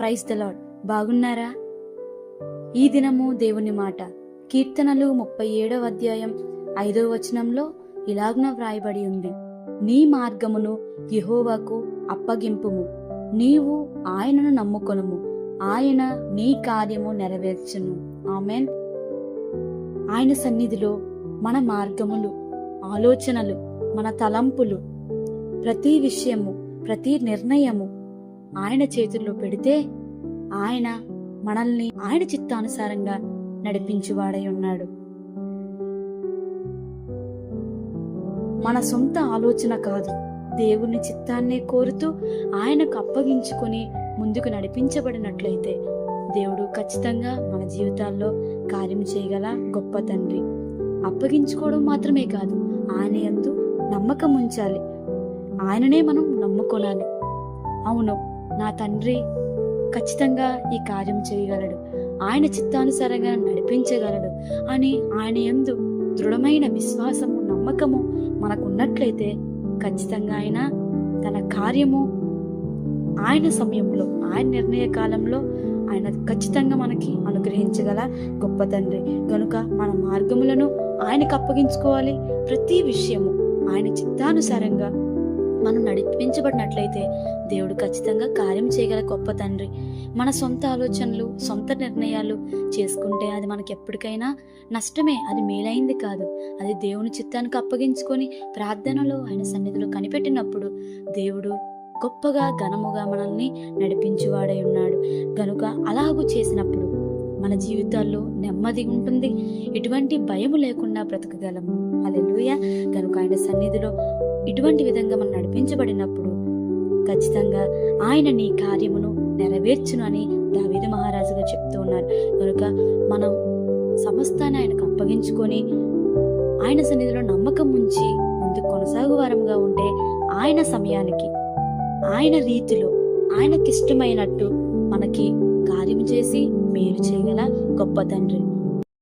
Praise the lord బాగున్నారా? ఈ దినము దేవుని మాట. కీర్తనలు ముప్పై ఏడవ అధ్యాయం ఐదవ వచనంలో ఇలాగ్న వ్రాయబడి ఉంది. నీ మార్గమును యహోవాకు అప్పగింపుము. నీవు ఆయనను నమ్ముకొనుము. ఆయన నీ కార్యము నెరవేర్చును. ఆమెన్. ఆయన సన్నిధిలో మన మార్గములు ఆలోచనలు మన తలంపులు ప్రతి విషయము ప్రతి నిర్ణయము ఆయన చేతుల్లో పెడితే ఆయన మనల్ని ఆయన చిత్తానుసారంగా నడిపించువాడై ఉన్నాడు. మన సొంత ఆలోచన కాదు. దేవుని చిత్తాన్నే కోరుతూ ఆయనకు అప్పగించుకొని ముందుకు నడిపించబడినట్లయితే దేవుడు ఖచ్చితంగా మన జీవితాల్లో కార్యం చేయగల గొప్ప తండ్రి. అప్పగించుకోవడం మాత్రమే కాదు ఆయన ఎందు నమ్మకం ఉంచాలి. ఆయననే మనం నమ్ముకొనాలి అవును నా తండ్రి ఖచ్చితంగా ఈ కార్యం చేయగలడు. ఆయన చిత్తానుసారంగా నడిపించగలడు అని ఆయన ఎందు దృఢమైన విశ్వాసము నమ్మకము మనకున్నట్లయితే ఖచ్చితంగా ఆయన తన కార్యము ఆయన సమయంలో ఆయన నిర్ణయ కాలంలో ఆయన ఖచ్చితంగా మనకి అనుగ్రహించగల గొప్ప తండ్రి. కనుక మన మార్గములను ఆయనకు అప్పగించుకోవాలి. ప్రతి విషయము ఆయన చిత్తానుసారంగా మనం నడిపించబడినట్లయితే దేవుడు ఖచ్చితంగా కార్యం చేయగల గొప్ప తండ్రి. మన సొంత ఆలోచనలు సొంత నిర్ణయాలు చేసుకుంటే అది మనకి ఎప్పటికైనా నష్టమే అది మేలైంది కాదు. అది దేవుని చిత్తానికి అప్పగించుకొని ప్రార్థనలో ఆయన సన్నిధిలో కనిపెట్టినప్పుడు దేవుడు గొప్పగా ఘనముగా మనల్ని నడిపించువాడై ఉన్నాడు. గనుక అలాగూ చేసినప్పుడు మన జీవితాల్లో నెమ్మది ఉంటుంది. ఎటువంటి భయము లేకుండా బ్రతకగలము. అలెలుయ కనుక ఆయన సన్నిధిలో ఇటువంటి విధంగా మనం నడిపించబడినప్పుడు ఖచ్చితంగా ఆయన నీ కార్యమును నెరవేర్చును అని దావేది మహారాజుగా చెప్తూ ఉన్నారు. కనుక మనం సమస్తాన్ని ఆయనకు అప్పగించుకొని ఆయన సన్నిధిలో నమ్మకం ఉంచి ముందుకు కొనసాగు వారంగా ఉంటే ఆయన సమయానికి ఆయన రీతిలో ఆయనకిష్టమైనట్టు మనకి కార్యం చేసి మీరు చేయగల గొప్ప తండ్రి.